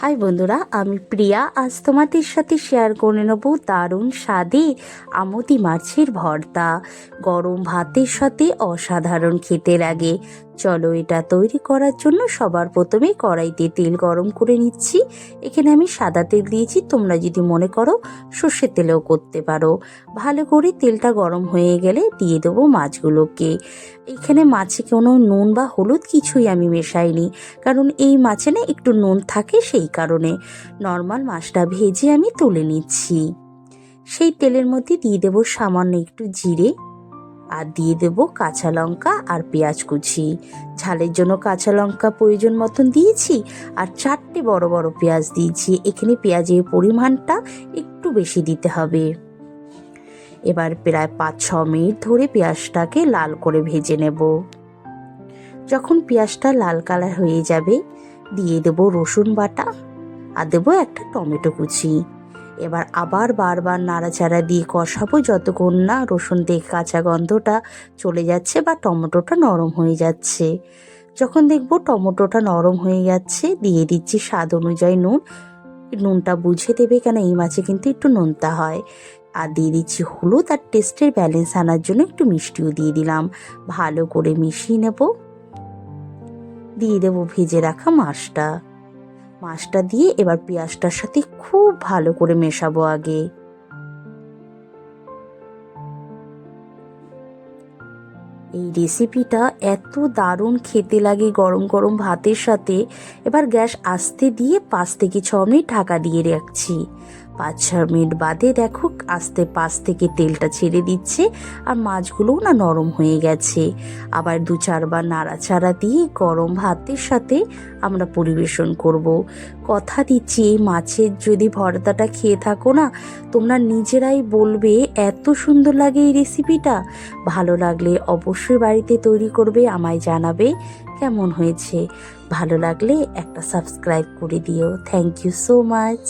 High বন্ধুরা, আমি প্রিয়া। আজ তোমাদের সাথে শেয়ার করে নেব দারুণ স্বাদে আমতি মাছের ভর্তা। গরম ভাতের সাথে অসাধারণ খেতে লাগে। চলো এটা তৈরি করার জন্য সবার প্রথমে কড়াইতে তেল গরম করে নিচ্ছি। এখানে আমি সাদা তেল দিয়েছি, তোমরা যদি মনে করো সর্ষের তেলেও করতে পারো। ভালো করে তেলটা গরম হয়ে গেলে দিয়ে দেবো মাছগুলোকে। এখানে মাছে কোনো নুন বা হলুদ কিছুই আমি মেশাইনি, কারণ এই মাছে না একটু নুন থাকে, সেই কারণে নর্মাল মাছটা ভেজে আমি তুলে নিচ্ছি। সেই তেলের মধ্যে দিয়ে দেব সামান্য একটু জিরে আর দিয়ে দেব কাঁচা লঙ্কা আর পেঁয়াজ কুচি। ঝালের জন্য কাঁচা লঙ্কা প্রয়োজন মতন দিয়েছি আর চারটে বড় বড় পেঁয়াজ দিয়েছি। এখানে পেঁয়াজের পরিমাণটা একটু বেশি দিতে হবে। এবার প্রায় পাঁচ ছ মিনিট ধরে পেঁয়াজটাকে লাল করে ভেজে নেব। যখন পেঁয়াজটা লাল কালার হয়ে যাবে, দিয়ে দেব রসুন বাটা আর দেবো একটা টমেটো কুচি। এবার আবার বারবার নাড়াচাড়া দিয়ে কষাবো যতক্ষণ না রসুন থেকে কাঁচা গন্ধটা চলে যাচ্ছে বা টমেটোটা নরম হয়ে যাচ্ছে। যখন দেখব টমেটোটা নরম হয়ে যাচ্ছে, দিয়ে দিচ্ছি স্বাদ অনুযায়ী নুন। নুনটা বুঝে দেবে কেন এই মাছে কিন্তু একটু নুনতা হয়। আর দিয়ে দিচ্ছি হলুদ আর টেস্টের ব্যালেন্স আনার জন্য একটু মিষ্টিও দিয়ে দিলাম। ভালো করে মিশিয়ে নেব। দিয়ে দেবো ভেজে রাখা মাছটা। মাছটা দিয়ে এবার পেঁয়াজটার সাথে খুব ভালো করে মেশাবো আগে। এই রেসিপিটা এত দারুণ খেতে লাগে গরম গরম ভাতের সাথে। এবার গ্যাস আস্তে দিয়ে পাঁচ থেকে ছ মিনিট ঢাকা দিয়ে রাখছি। পাঁচ ছ মিনিট বাদে দেখো আস্তে পাশ থেকে তেলটা ছেড়ে দিচ্ছে আর মাছগুলোও না নরম হয়ে গেছে। আবার দু চারবার নাড়াচাড়া দিয়ে গরম ভাতের সাথে আমরা পরিবেশন করব। কথা দিচ্ছি, এই মাছের যদি ভর্তাটা খেয়ে থাকো না, তোমরা নিজেরাই বলবে, এত সুন্দর লাগে এই রেসিপিটা ভালো লাগলে অবশ্যই বাড়িতে তৈরি করবে, আমায় জানাবে কেমন হয়েছে। ভালো লাগলে একটা সাবস্ক্রাইব করে দিও। Thank you so much